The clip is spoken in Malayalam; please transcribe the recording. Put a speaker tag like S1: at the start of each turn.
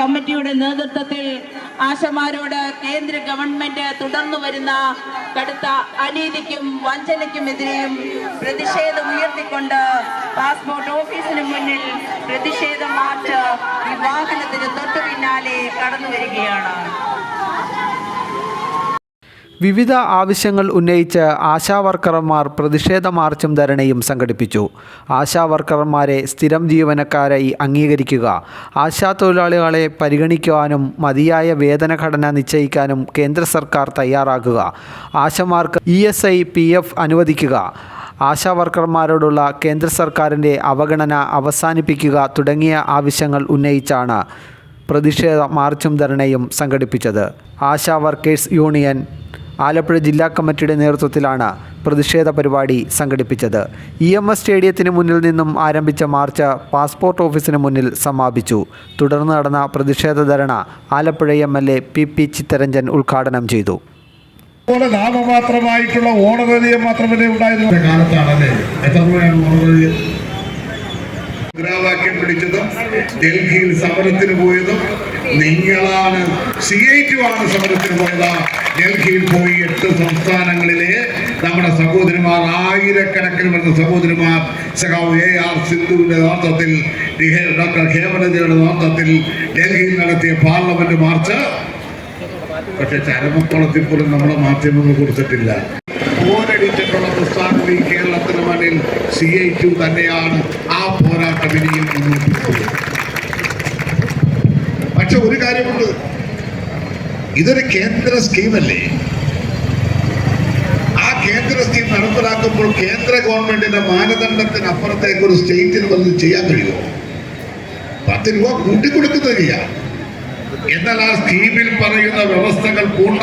S1: നേതൃത്വത്തിൽ ആശമാരോട് കേന്ദ്ര ഗവൺമെന്റ് തുടർന്നു വരുന്ന കടുത്ത അനീതിക്കും വഞ്ചനയ്ക്കുമെതിരെയും പ്രതിഷേധം ഉയർത്തിക്കൊണ്ട് പാസ്പോർട്ട് ഓഫീസിന് മുന്നിൽ പ്രതിഷേധ മാർച്ച് ഈ വാഹനത്തിന് തൊട്ടു പിന്നാലെ കടന്നു വരികയാണ്.
S2: വിവിധ ആവശ്യങ്ങൾ ഉന്നയിച്ച് ആശാവർക്കർമാർ പ്രതിഷേധ മാർച്ചും ധരണയും സംഘടിപ്പിച്ചു. ആശാവർക്കർമാരെ സ്ഥിരം ജീവനക്കാരായി അംഗീകരിക്കുക ആശാ തൊഴിലാളികളെ പരിഗണിക്കുവാനും മതിയായ വേതനഘടന നിശ്ചയിക്കാനും കേന്ദ്ര സർക്കാർ തയ്യാറാക്കുക. ആശമാർക്ക് E S I P F അനുവദിക്കുക. ആശാവർക്കർമാരോടുള്ള കേന്ദ്ര സർക്കാരിന്റെ അവഗണന അവസാനിപ്പിക്കുക തുടങ്ങിയ ആവശ്യങ്ങൾ ഉന്നയിച്ചാണ് പ്രതിഷേധ മാർച്ചും ധരണയും സംഘടിപ്പിച്ചത്. ആശാ വർക്കേഴ്സ് യൂണിയൻ ആലപ്പുഴ ജില്ലാ കമ്മിറ്റിയുടെ നേതൃത്വത്തിലാണ് പ്രതിഷേധ പരിപാടി സംഘടിപ്പിച്ചത്. ഇ എം എസ് സ്റ്റേഡിയത്തിന് മുന്നിൽ നിന്നും ആരംഭിച്ച മാർച്ച് പാസ്പോർട്ട് ഓഫീസിന് മുന്നിൽ സമാപിച്ചു. തുടർന്ന് നടന്ന പ്രതിഷേധ ധരണ Alappuzha M L A P P Chitharanjan ഉദ്ഘാടനം ചെയ്തു.
S3: നാമമാത്രമായിട്ടുള്ള ഓണവേദിയം മാത്രമേ ഉണ്ടായിരുന്ന കാലത്താണല്ലേ? എത്ര രൂപയാണ് ഓണറേറിയം മുദ്രാവാക്യം പിടിച്ചതും ഡൽഹിയിൽ സമരത്തിന് പോയതും നിങ്ങളാണ് സി ഐ ടി ആണ് സമരത്തിന് പോയത്. ഡൽഹിയിൽ പോയി എട്ട് സംസ്ഥാനങ്ങളിലെ നമ്മുടെ സഹോദരിമാർ ആയിരക്കണക്കിന് വരുന്ന സഹോദരിമാർ സഖാവ് എ ആർ സിന്ധുവിന്റെ നേതൃത്വത്തിൽ ഡോക്ടർ ഹേമലതയുടെ നേതൃത്വത്തിൽ ഡൽഹിയിൽ നടത്തിയ പാർലമെന്റ് മാർച്ച്. പക്ഷെ ചരമക്കുളത്തിൽ പോലും നമ്മുടെ മാധ്യമങ്ങൾ കൊടുത്തിട്ടില്ല. പോരടിച്ചിട്ടുള്ള പ്രസ്ഥാനം ഈ കേരളത്തിന് മണ്ണിൽ സി ഐ ടു തന്നെയാണ് ആ പോരാട്ടം ഇനിയും മുന്നോട്ട് പോകുന്നത് പക്ഷെ ഒരു കാര്യമുണ്ട്. ഇതൊരു കേന്ദ്ര സ്കീമല്ലേ ആ കേന്ദ്ര സ്കീം നടപ്പിലാക്കുമ്പോൾ കേന്ദ്ര ഗവൺമെന്റിന്റെ മാനദണ്ഡത്തിന് അപ്പുറത്തേക്ക് ഒരു സ്റ്റേറ്റിന് വന്ന് ചെയ്യാൻ കഴിയുമോ? പത്ത് രൂപ കൂട്ടിക്കൊടുക്കുന്നത് ചെയ്യാം എന്നാൽ ആ സ്കീമിൽ പറയുന്ന വ്യവസ്ഥകൾ പൂർണ